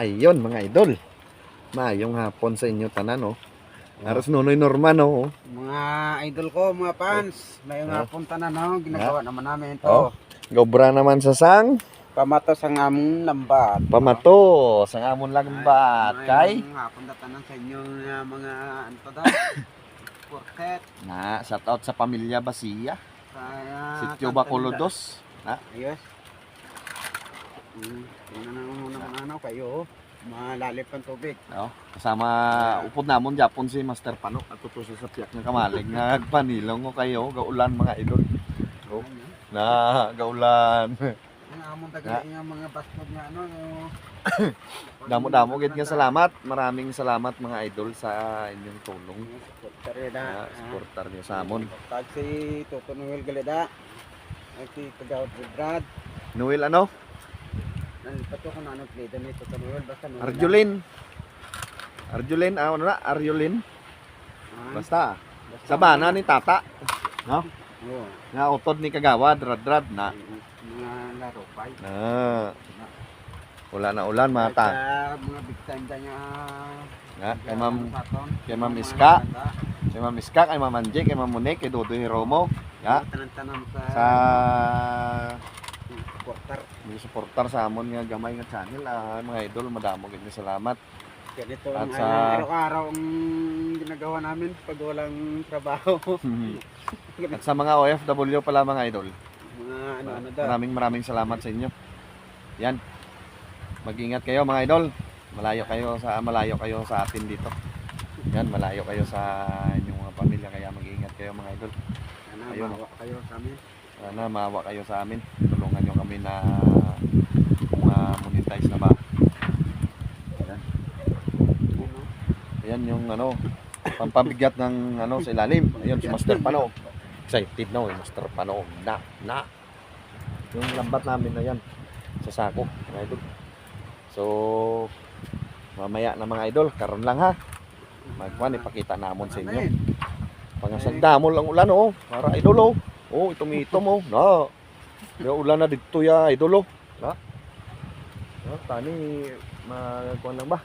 Ayun mga idol. Maayong hapon sa inyo tanan oh. Aras Nonoy Norman oh. Mga idol ko, mga fans, may Ah. nga punta na no, ginagawa naman namin. Oh. Gobra naman sa sang. Pamato sa among lambat. Pamato. Sang amon lambat. Kay. Mga punta tanan sa inyo nga mga ano to daw. Quartet. Na, shout out sa pamilya Basia. Kaya Sityo Bacolod dos. Ayos. Hmm, tingnan na muna ano kayo. Malalim pang tubig. Oh, kasama upod namon Japon si Master Pano at tutuso sa piyak ng kamalig nga agpanilong ko kayo gaulan mga idol. Oh, na gaulan. Ang among taga yung mga bastard nga ano. Damo-damo gid nga salamat. Maraming salamat mga idol sa inyong tulong. Na supportar niyo sa amon. Tag si Toto Noel Galeda. At si Kagawad Brad. Noel ano? Nalipat ko na ano play ni Toto Noel. Basta Noel. Arjulin. Arjulin, ah, ano na? Arjulin. Ah, Basta. basta- Sabana ni Tata. Oo. Nga utod ni Kagawad, rad-rad na. Mga laro pa. Na. Wala na ulan mga ta. mga big time dyan niya. Nga, kay Ma'am kay Ma'am Iska. kay Ma'am Iska, kay Ma'am Anje, kay Ma'am Monique, kay Dodo Hiromo. Ya. Sa Sa mga suportar sa amon nga gamay nga channel ah, mga idol madamo gid salamat. Ganito At ang sa- ah, araw-araw ang ginagawa namin pag walang trabaho. At sa mga OFW pala mga idol, mga ano-ano daw. maraming maraming salamat sa inyo. Yan. Mag-ingat kayo mga idol. Malayo kayo sa malayo kayo sa atin dito. Yan, malayo kayo sa inyong mga pamilya kaya mag-ingat kayo mga idol. Sana Ayun. mawa kayo sa amin. Sana maawa kayo sa amin. Tulungan nyo kami na ma-monetize na ba. Yan. Ano? Ayan yung ano, pampabigat ng ano sa ilalim. Ayun si Master Pano. Excited na oh, Master Pano. Na, na. Yung lambat namin na yan sa sako, mga idol. So, mamaya na mga idol, karon lang ha. Magkuhan, ipakita namon sa inyo. Pangasagdamol ang ulan oh, para idol oh. Oh, itom-itom oh. Na. Yung ulan na dito ya idol oh. Na. Na, tani magkuhan lang ba?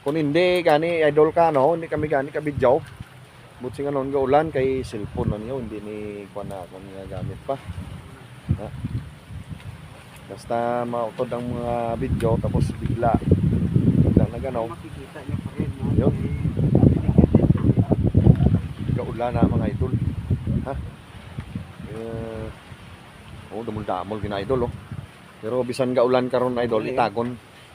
Kung hindi gani idol ka no, hindi kami gani ka video. Buti nga noon ga ulan kay cellphone na niyo, hindi ni kuan na kung gamit pa. Ha? Basta mautod ang mga video tapos bigla bigla na ganaw. Makikita niyo pa rin. no? Yun. Gaulan na mga idol. Ha? Eh, oh, damol-damol gina idol oh. Pero bisan gaulan karon idol, yun? itagon.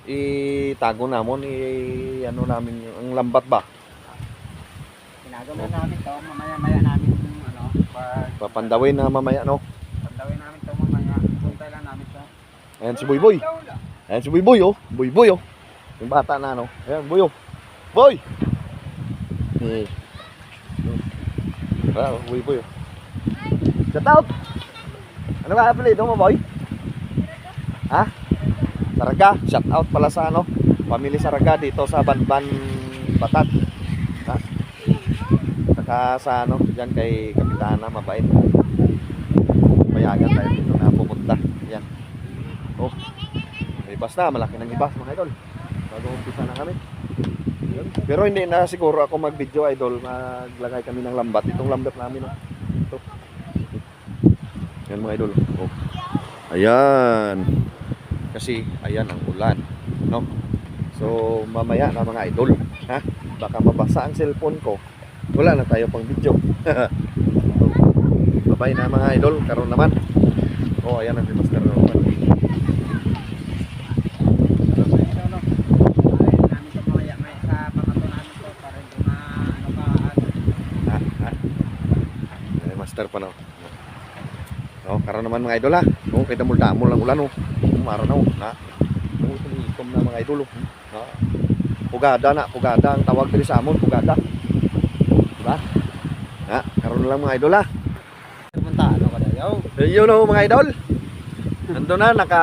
Itagon namon i ano namin ang lambat ba? Ginagawa namin to, mamaya-maya namin ano, pag papandawin na mamaya no? Pandawin namin to mamaya. Punta lang namin to. ayan si Boyboy. Ayan si Boyboy oh. Boyboy oh. Yung bata na no? Ayan Boy oh. Boy! Eh. Ah Boyboy oh. Shout out! Ano ba apelido mo boy ha? Saraga shout out pala sa ano pamilya Saraga dito sa Banban Batat ha? Saka sa ano diyan kay Kapitana mabait. Payagan tayo dito na pupunta yan oh. Ibas na malaki ng ibas mga idol. Bago umpisa na kami. Pero hindi na siguro ako mag video idol. Maglagay kami ng lambat. Itong lambat namin oh. ito. Yan mga idol. Oh. ayan kasi ayan ang ulan no? So mamaya na mga idol ha? Baka mabasa ang cellphone ko. Wala na tayo pang video. Babay na mga idol, karon naman. Oh, ayan ang. Ha, ha. Ay, Master pa no. Oh, karon naman mga idol ha. Oh, kay damol-damol ang ulan oh. Umaro na oh. Na. Oh, tumikom na mga idol oh. Ha. Pugada na, pugada ang tawag diri sa amon, pugada. Diba? Ha, karon na lang mga idol ha. Punta ano ka daw? Yun o mga idol. Nandun na, naka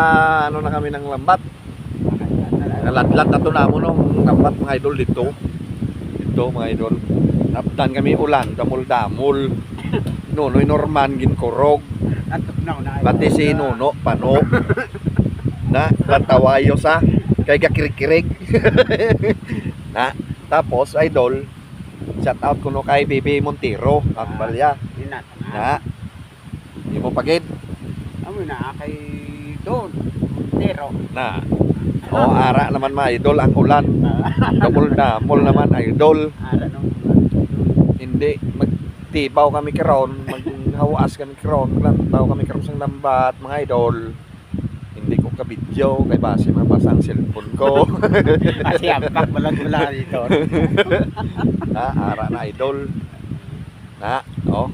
ano na kami ng lambat. Naladlat na to na mo no, lambat mga idol dito. Dito mga idol. Napdan kami ulan, damol-damol. Nunoy Norman na. Pati si Nuno, pano. Na, katawayo sa Kay gakirig-kirig. na, tapos, idol, shout out ko no kay Bibi Montero, ang balya. Inat. Na, hindi mo pagid. Amo na kay doon. Pero. Na, o ara naman ma idol ang ulan. Damol na, mol naman idol. Ara no. Hindi, magtibaw kami karon, maghawas kami karon, maglantaw kami karon sa lambat, mga idol. Hindi ko ka-video, kay base mabasa ang cellphone ko. Kasi ampak walang wala dito. na, ara na idol. Na, oh.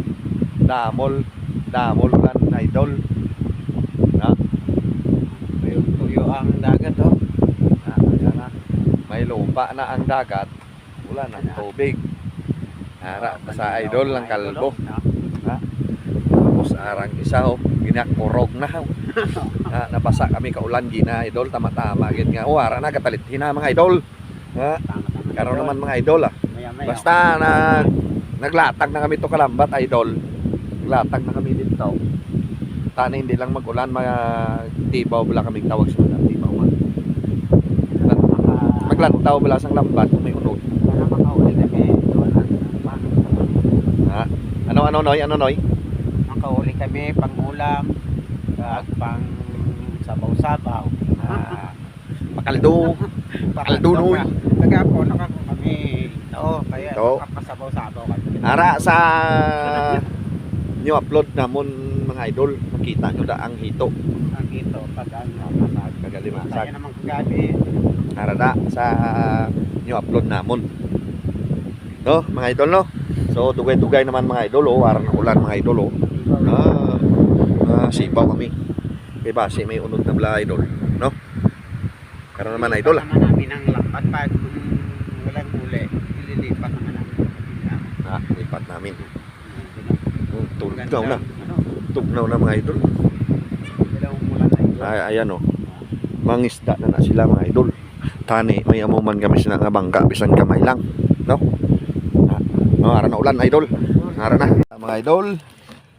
Damol, damol lan idol. Na, Tuyo, tuyo ang dagat oh. na, ayan na. May lupa na ang dagat. Wala na tubig. Ara, sa idol ang kalbo. Tapos arang isa ho, ginakurog na ho. na, nabasa kami kaulan gina idol, tama-tama gid nga. Oh, ara na katalit hina mga idol. Ha, karon naman mga idol ah. Basta na naglatag na kami to kalambat idol. Naglatag na kami dito. Tana hindi lang magulan, mga tibaw bala kami tawag sa mga tibaw. Maglantaw bala sang lambat kung may unog. Ano ano noy, ano noy? Makahuli kami pang ulam, kag pang sabaw-sabaw. Ah, pakaldo. Pakaldo, noy. Nagapo na kako kami. Oo, kaya Ito. kapasabaw-sabaw kami. Ara sa new upload namon mga idol, makita nyo da ang hito. Ang ito, pag ano, masag. Kagalimang Kaya naman kagabi. Ara da sa new upload namon. No, mga idol no. So dugay-dugay naman mga idol oh, ara ng ulan mga idol oh. Ah, ah, sipaw kami. Kay base may unod na bala idol, no? Karon naman idol ah. Namin ang lambat pag mm, walang huli. Ililipat naman namin. Ah, lipat namin. Daw na. Tugnaw na mga idol. Ay, ayan oh. Mangisda na na sila mga idol. Tani, may amuman kami sila nga bangka, bisan kamay lang. No? No, ara na ulan, idol. Ara na. Mga idol,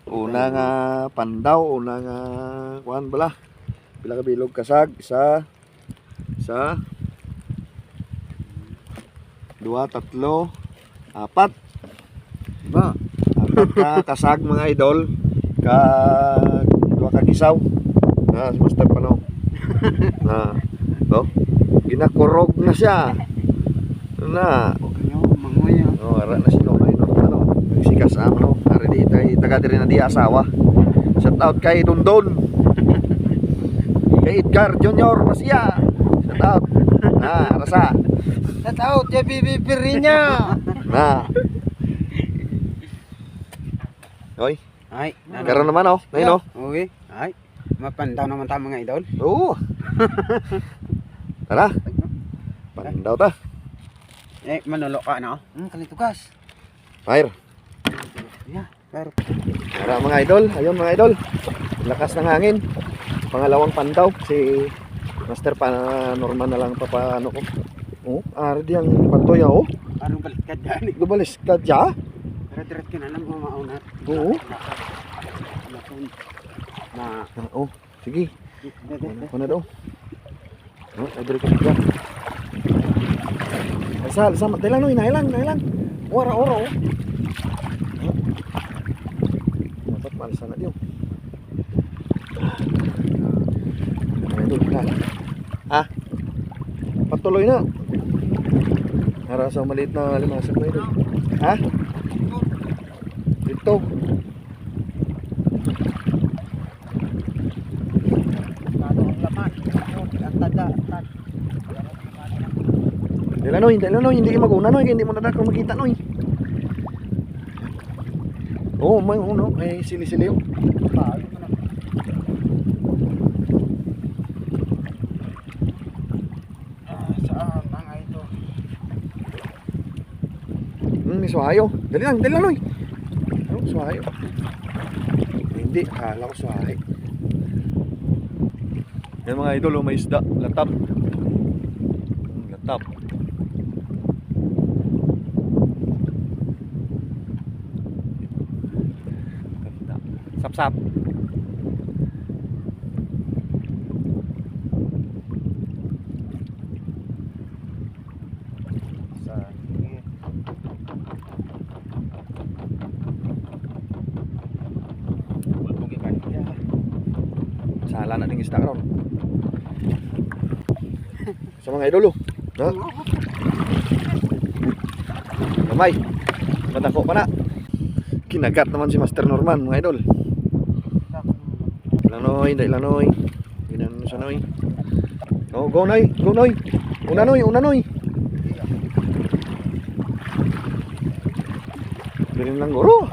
una nga pandaw, una nga kuan bala. Pila ka bilog kasag, isa, isa, dua, tatlo, apat. Diba? Apat ka kasag mga idol. Ka dua ka gisaw. Na, si Master Panaw. na, no? Ginakurog na siya. Na, ah. Oh, ara na si Nonoy no. Ano? Si Kasam no. Ara di tay taga diri na di asawa. Shout out kay Dundon. kay Edgar Junior Masia. Shout out. Na, arasa. Shout out, JBB Pirinya! Na. Hoy, Ay, karon naman oh. Nay no. Uy, ay. Mapandaw naman tayo mga idol. Oo. Tara, pandaw ta. Eh, manulo ka na. Hmm, kalitugas. Fire. Yeah, Tara mga idol, ayun mga idol. Lakas ng hangin. Pangalawang pandaw si Master pa normal na lang papaano ko. Oh, ari di ang patoya oh. anong balik ka dyan? Lubalis ka dya? Diret-diret ka na lang mga mauna. Oo. Na, Ah, oh, sige. Ano na daw. Oh, ay diri ko dyan. Ay sal, sama dailan no, inailang, inailang. Ora, ora. Oh. Dapat malsa na diyo. Na. Ah. Patuloy na. Para sa maliit na limasag na ito. Ha? Dito. Lalo ang laman. Ang tada. Dila no, hindi ka maguna no, hindi mo na dako makita Oh, may uno, may sili-sili. oh. Ah, saan mga ito? Hmm, may suhayo. Dali lang, dali lang no. Oh, suhayo. Hindi, kala ko suhayo. Yan mga idol, oh, may isda, latab. Hmm, WhatsApp. Salah nak dengan Instagram. Sama ngayon dulu. Ha? Lamay. Pa na. Kinagat naman si Master Norman, mga idol. Lanoy, dahil lanoy. Ginan sa noy. Oh, go noy, go noy. Una noy, una noy. Dirin lang guro.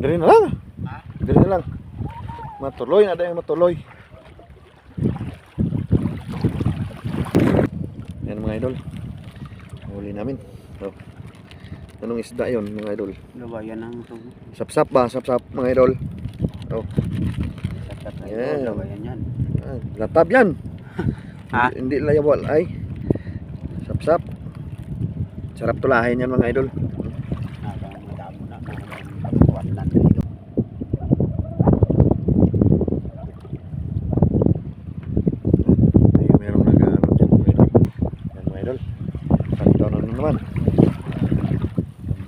Dirin na lang. Dirin na lang. Matuloy na dahil matuloy. Yan mga idol. Huli namin. Oh. Anong isda yon mga idol? Lawayan ang tubo. Sapsap ba? Sapsap mga idol. Sakat na Yeah. ito. Lawayan yan. Ah, latab yan. Ha? Hindi, hindi layawal ay. Sapsap. Sarap tulahin yan mga idol. Habang madamo na. Pagkuhan lang dito. Ay, merong nag-ano dyan mga idol. Yan mga idol. Kanto na naman.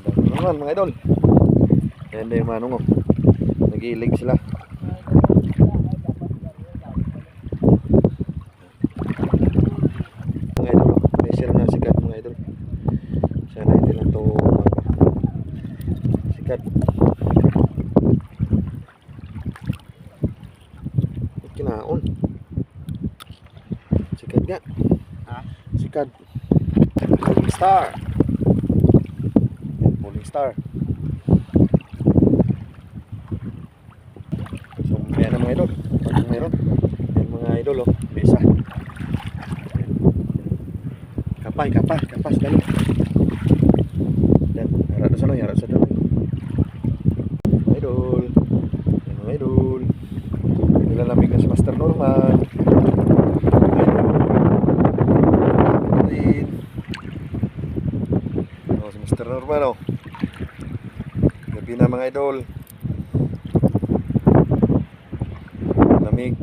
Kanto na naman mga idol. Yan din yung manong oh. Nag-iilig sila. Mga idol. Special na sikat mga idol. Sana hindi lang to. Sikat. Kinaon. Sikat nga. Sikat. Star. Yan, Falling star. So, may ano mga idol. Pag meron. Yan mga idol oh. May isa. Yan. Kapay, kapay, kapas, dali. Yan, harap sa noy, harap sa. Mga Idol. Mga idol. Nilalamig na si Master Norman. Oh, si Mr. Norman oh. Gabi na mga idol. Lamig.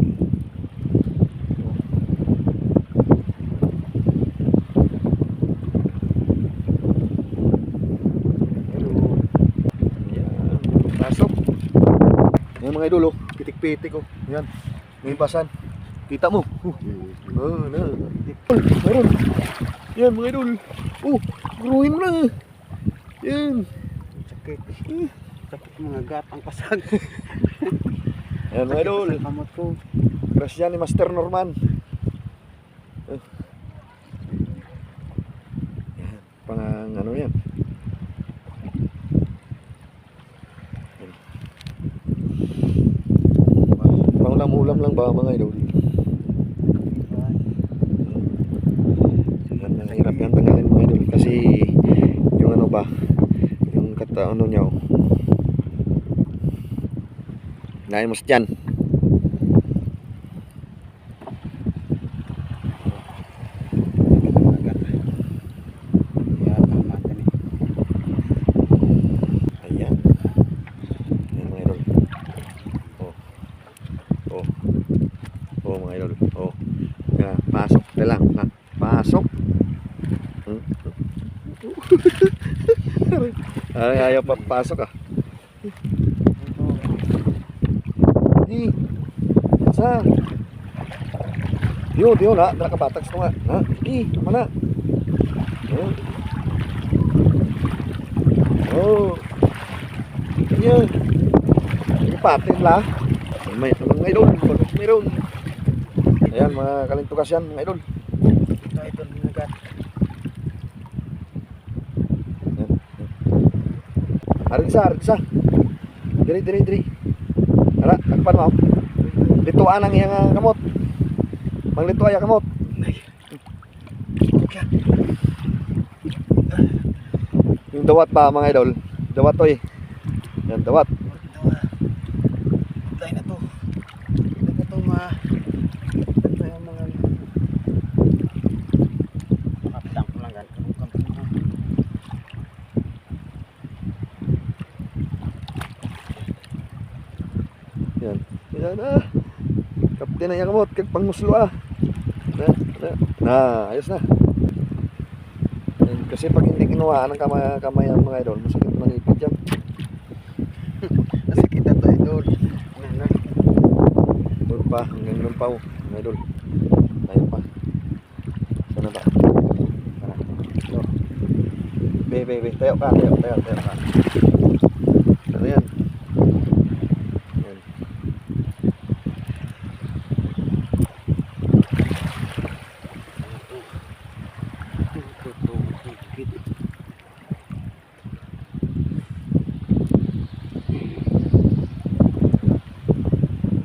Hello. Yan. Pasok. Yan mga idol oh. Pitik-pitik oh. Yan. May basan. Kita mo. Uh. Oh, na. Oh, meron. Yan mga idol. Oh, gruhin mo na. Yan. Sakit. Sakit mga gatang pasag. Yan mga idol. Kamot ko. Crush yan ni Master Norman. Eh. Yan. Pang ano yan. Yan. Ulam lang ba mga idol? Yan, ang hirap yan tanggalin mga idol kasi yung ano ba yung kata ano niya oh. Lain mo sa tiyan. Kaya tama ka ni. Ayan. Ayan mga idol. Oh. Oh. Oh mga idol. Oh. Yan, pasok na lang. Ha? Pasok. Hmm? Ay, ayaw pa pasok ah. Di. Sa. Diyo, diyo na. Dala ka batag sa nga. Ha? Di, mana. Oh. Oh. Yan. Ipatin la. May mga idol. Meron? Ayan, mga kalintukas yan, mga idol. Ito ito mga gat. Harin sa, harin sa. Diri, diri, diri. Ara, takpan mo. Lituan ang iyang ah, kamot. Manglito ay kamot. Yung dawat pa mga idol. Dawat to eh. Yan, dawat. Tayo na to. Ito na to ma. Ito yung mga Kapitang ko lang ganito. Yan. Yan na. Kapten na yung kamot. Kag pangmuslo ah. Na, na, na, ayos na. Yan, kasi pag hindi kinuha ng kamay, kamay ang mga idol, masakit manipid yan. Kasi kita to idol. pa, hanggang doon pa oh, mga idol. Layo pa. Sana ba? Tara. Be, be, be. Tayo ka, tayo, tayo, tayo ka. Ano yan? Yan.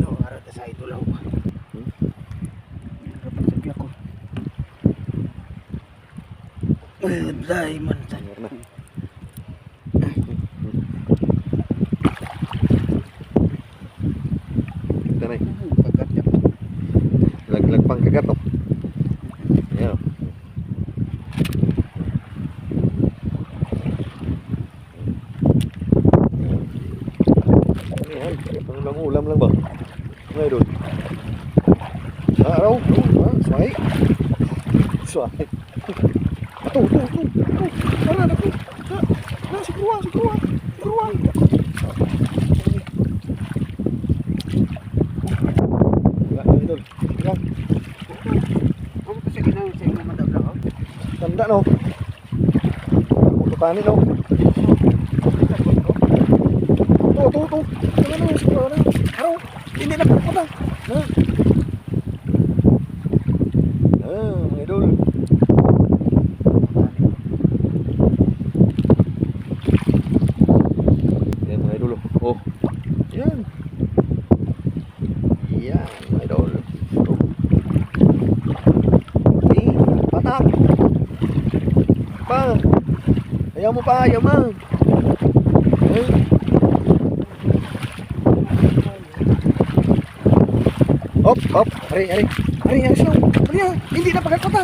No, arat sa idol ako. Hmm? Kapag sagla ko. Ay, dai man sa Meron na. Ito na eh. kagat niya. Laglag pang kagat oh. Yan. oh. Ano yan? Pang lang ulam lang ba? Mga idol. Ah, araw. Ah, swahi. Swahi. Ito, ito, ito. Ito. Tara, na ito. Na, na, si Kruwa, si Kruwa. Si Kruwa. Wala, idol. Yan. Ano kasi ginang sa inyo madabla ko? Tanda no. Tupanin no. Ito, ito, ito. Ano na, siguro na. Araw. Hindi na pupunta. Na. Ah, mga idol. Yan mga idol. Oh. Yan. Yan mga idol. Oh. Eh, patak. Pa. Ayaw mo pa, ayaw mo. Eh. Hop, hop. Ari, ari. Ari, ari. Ari, ah. Hindi na pagkakota.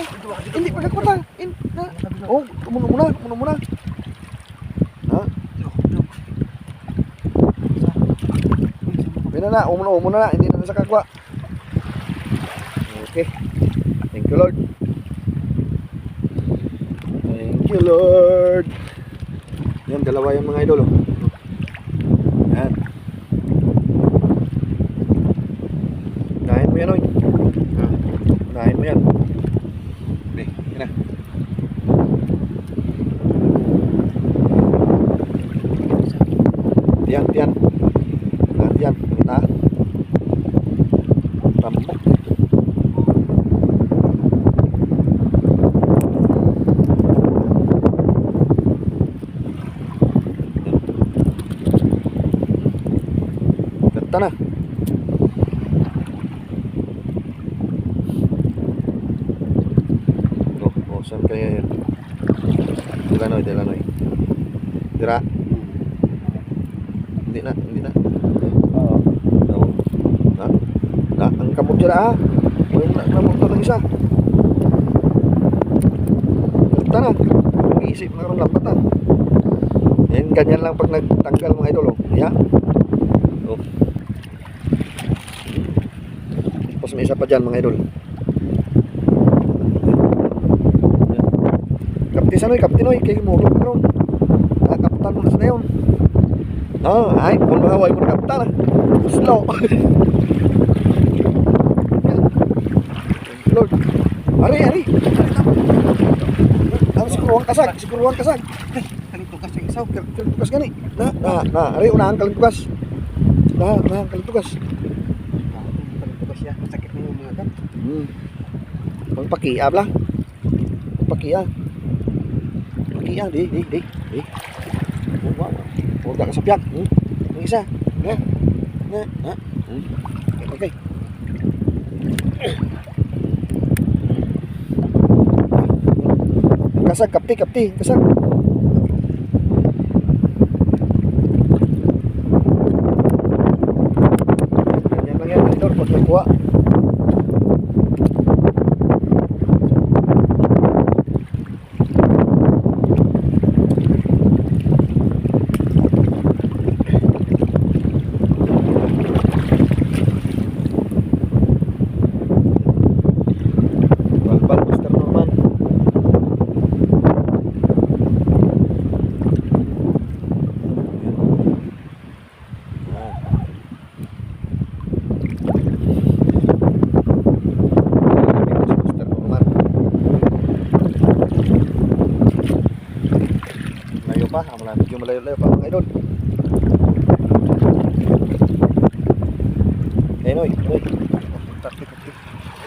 Hindi pagkakota. In, na. Oh, muna muna, muna muna. Ha? Muna na, umuna, umuna na. Hindi na sa kagwa. Okay. Thank you, Lord. Thank you, Lord. Yan, dalawa yung mga idol. Oh. Yan. Unahin mo yan, oy. Ah, Unahin mo yan. Hindi, yun na. Tiyan, tiyan. Ah, tiyan. Kita. Tambok. Ganda na. Oh, oh, saan kaya yan? Delanoy, Delanoy. Dira. Hindi na, hindi na. Oo. Oo. Na, na, ang kamot dyan ah. Huwag mo na, to ng isa. Ganda na. Mag-iisip na rin lambat ah. Yan, ganyan lang pag nagtanggal mga idol oh. Yan. Oh. Tapos may isa pa dyan mga idol. Kapti sanoy, kapti noy, kay mulog na ron. Ah, kapitan mo na sa na yun. Ah, ay, kung mga way mo na kapitan ah. Slow. Ari. Ang sikuruan kasag, sikuruan kasag. Kalito kasi isaw. Kal- Kalitugas gani. Na, na, na, ari unahan kalitugas. Na, unahan kalitugas. Kalito kasi yan. Sakit na yung mga gat. Hmm. Pangpakiya bla. Pangpakiya. Pakiya, di, di, di, di. Oh. Huwag ka piyak. Hmm. Ang isa. Na, na, na. Hmm. Okay, okay. Kasag, kapti, kapti, kasag. Ganyan lang yan, idol, pag nagkuha. Balbal, Mr. Norman. Pa. Ah, Malapit yung malayo-layo pa mga idol. Ayun oy, oy. Tapos ito.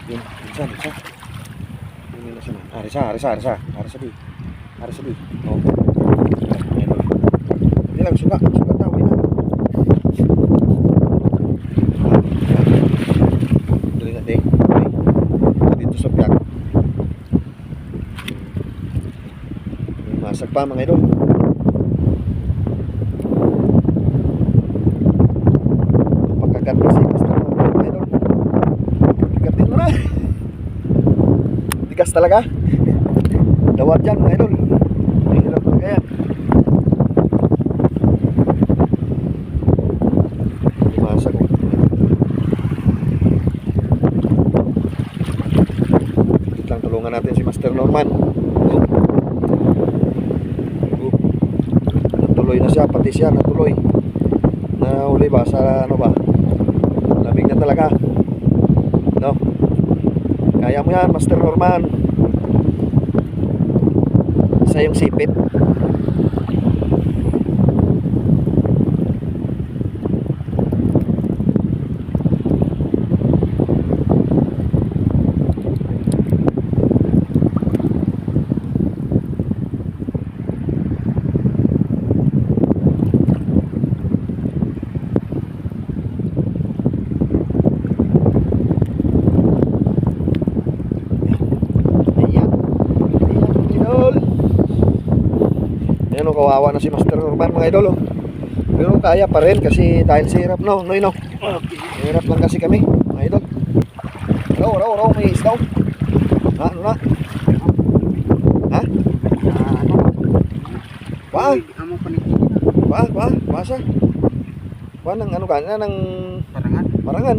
Yun, isa, isa. Yun na siya. Ah, risa, risa, risa. Risa di. Risa di. Oh. Hindi lang. Suga daw, yun na. Dali na. Di. Dito sa piyak. Masag pa mga idol. Pagkagat na si Master Norman, mga idol. Pagkatin mo na. Tigas talaga. Dawat yan mga idol. Mahirap talaga yan. Masag ko. Lang, tulungan natin si Master Norman. Natuloy na siya, pati siya natuloy. Nahuli ba sa ano ba? Lamig na talaga. No? Kaya mo yan, Master Norman. Sa yung sipit. Ayan. Ayan, idol. Ayan o, kawawa na si Master Norman mga idol. Oh. Pero kaya pa rin kasi dahil sa hirap no, no, no. Hirap lang kasi kami, mga idol. Raw, raw, raw, may isdaw. Ha, ano na? Ha? Ah, ano? Pa? Uy, Amo pa Pa, pa, pasa. Pa, ng ano ka na, ng Parangan. Marangan.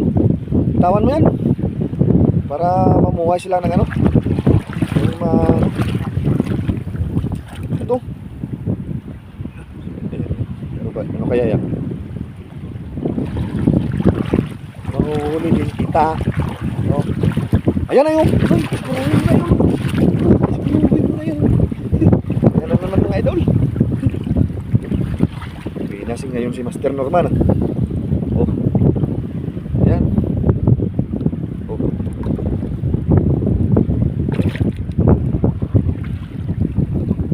Tawan mo yan. Para mamuhay sila ng ano. Yung ma... Ito. Eh, Ano ba? Ano kaya yan? Mahuhuli din kita. No? Ayan na yun. Ay, mahuhuli na yun. Yun. Ayan na naman mga idol. Pinasing ngayon si Master Norman. Oh. Yan. Oh.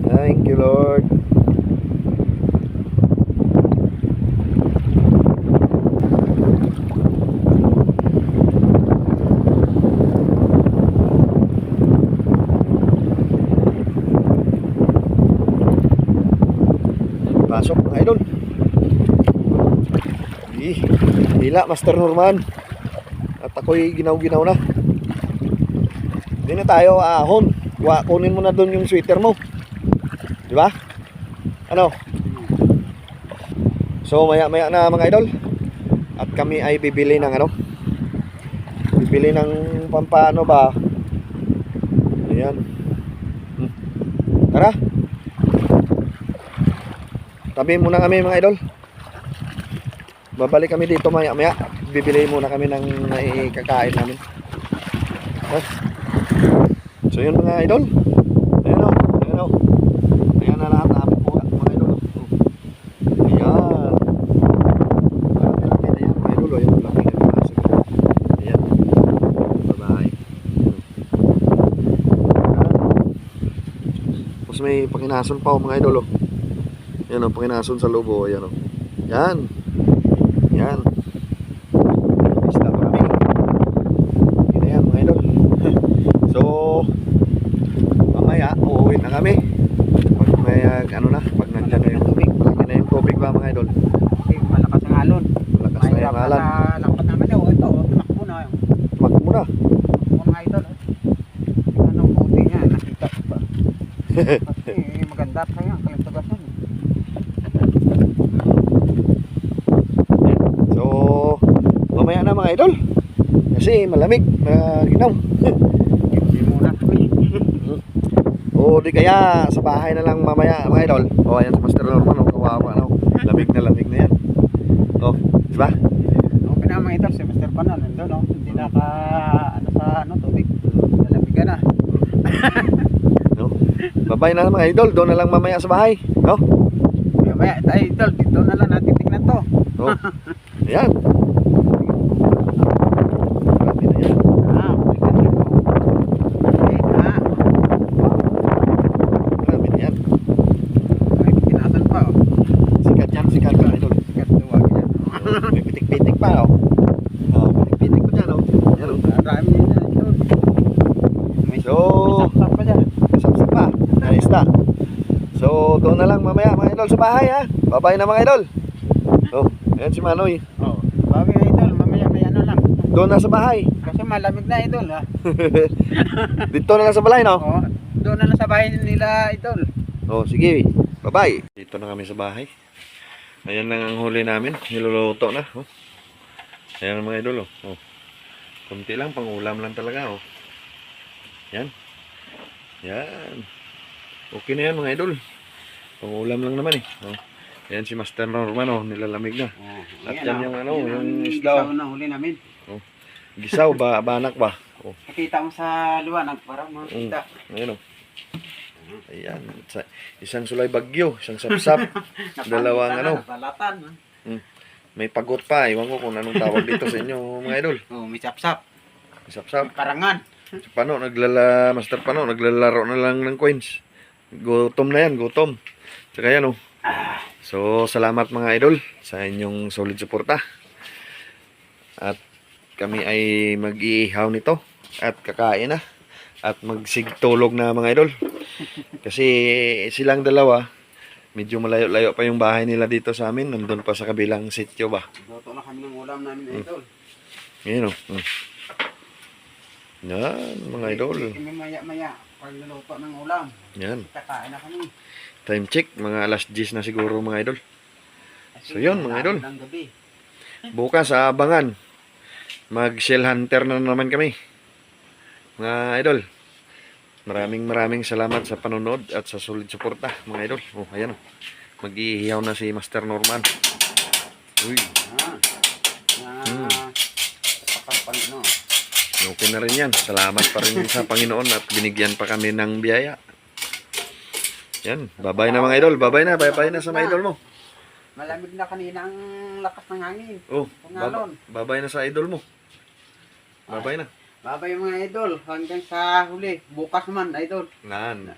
Thank you, Lord. Pasok, mga idol. Ih, hila, Master Norman. At ako'y ginaw-ginaw na. Hindi na tayo ahon. Kuha, kunin mo na doon yung sweater mo. Di ba? Ano? So maya maya na mga idol. At kami ay bibili ng ano? Bibili ng pampano ba? Ayan. Hmm. Tara. Tabi muna kami mga idol. Babalik kami dito maya maya. Bibili muna kami ng naikakain namin. Oh. So yun mga idol. Ayan o. Ayan o. Ayan na lahat na aming kuha mga idol. Oh. Ayan. Laki-laki na yan mga idol. oh. Ayan. Aso. Ayan. Bye-bye. Ayan. Tapos may pakinason pa o mga idol. Oh. Ayan o. Pakinason sa lobo. Ayan o. Yan. Yan. Isda pa kami. Yun na yan mga idol. so, mamaya uuwi na kami. Pag may uh, ano na, pag nandyan na yung tubig, malaki na yung tubig ba mga idol? Eh, malakas ang alon. Malakas na yung alan. na lakpat namin. Oh, ito, oh, tumakbo na. oh. Mag muna. Mga mga idol. oh. Anong buti niya, nakita ko pa. Kasi maganda pa yan, kalintagasan. So, mamaya na mga idol. Kasi malamig na ginaw. Hindi muna. Uy, O di kaya sa bahay na lang mamaya mga idol. O ayan si Master Norman, o kawawa no. Lamig na lamig na yan. O, di ba? Okay na mga idol, si Mr. Panan, nandun, no? Hindi naka, ano sa, ano, tubig. Lalabigan na. No? Babay na mga idol, doon na lang mamaya sa bahay. No? Mamaya, idol, dito na lang natin tingnan to. Oh. Ayan. Grabe na yan. Ah, tingnan dito. Okay, ah. Grabe na yan. Ay, tinasan pa, oh. Sikat yan, sikat ka, idol. Sikat duwag yan. Oh, May pitik-pitik pa, oh. Oh, pitik-pitik pa dyan, oh. Yan, oh. Marami yan, idol. May, So, may sapsap pa dyan. Sapsap pa. Ayos na. So, doon na lang mamaya mga idol sa bahay ha. Babay na mga idol. So, ayan si Manoy. Oh, bawi idol, mamaya may ano lang. Doon na sa bahay. Kasi malamig na idol, ha. Dito na lang sa balay, no? Oh, doon na lang sa bahay nila idol. Oh, sige. Bye-bye. Dito na kami sa bahay. Ayan lang ang huli namin. Niluluto na. Oh. Ayan mga idol. Oh. oh. Kunti lang, pang ulam lang talaga. Oh. Yan. Yan. Okay na yan mga idol. Pang ulam lang naman eh. Oh. Ayan si Master Norman. Oh. Nilalamig na. Oh, At yan yung oh. ano, Yan yung ang isda. isaw na huli namin. Gisaw ba? Banak ba? Oh. Nakita mo sa liwanag para makita. Ayan oh. Ayan. Sa, isang sulay bagyo. Isang sapsap. Dalawang ano. Balatan. ha? May pagot pa. Iwan ko kung anong tawag dito sa inyo mga idol. Oh, may sapsap. Sapsap. Karangan. Si Pano, naglala, Master Pano, naglalaro na lang ng coins. Gutom na yan, gutom. Tsaka yan, oh. So, salamat mga idol sa inyong solid suporta. At kami ay mag-iihaw nito at kakain na at magsigtulog na mga idol. Kasi silang dalawa, medyo malayo-layo pa yung bahay nila dito sa amin. Nandun pa sa kabilang sityo ba. Luto na kami ng ulam namin idol. Yan, oh. Mm. Yan, mga idol. Maya-maya pag niluto ng ulam. Yan. Kakain na kami. Time check, mga alas 10 na siguro mga idol. So, yun, mga idol. gabi. Bukas abangan, mag shell hunter na naman kami. Mga idol, maraming maraming salamat sa panonood at sa solid suporta mga idol. Oh, ayan. Mag-iihaw na si Master Norman. Uy, Ah. Na, Hmm. Okay na rin yan. Salamat pa rin sa Panginoon at binigyan pa kami ng biyaya. Yan, babay na mga idol. Babay na, babay na sa mga idol mo. Malamig na kanina ang lakas ng hangin. Oh, Pangalon. babay na sa idol mo. Babay na. Babay mga idol. Hanggang sa huli. Bukas man, idol. Nan.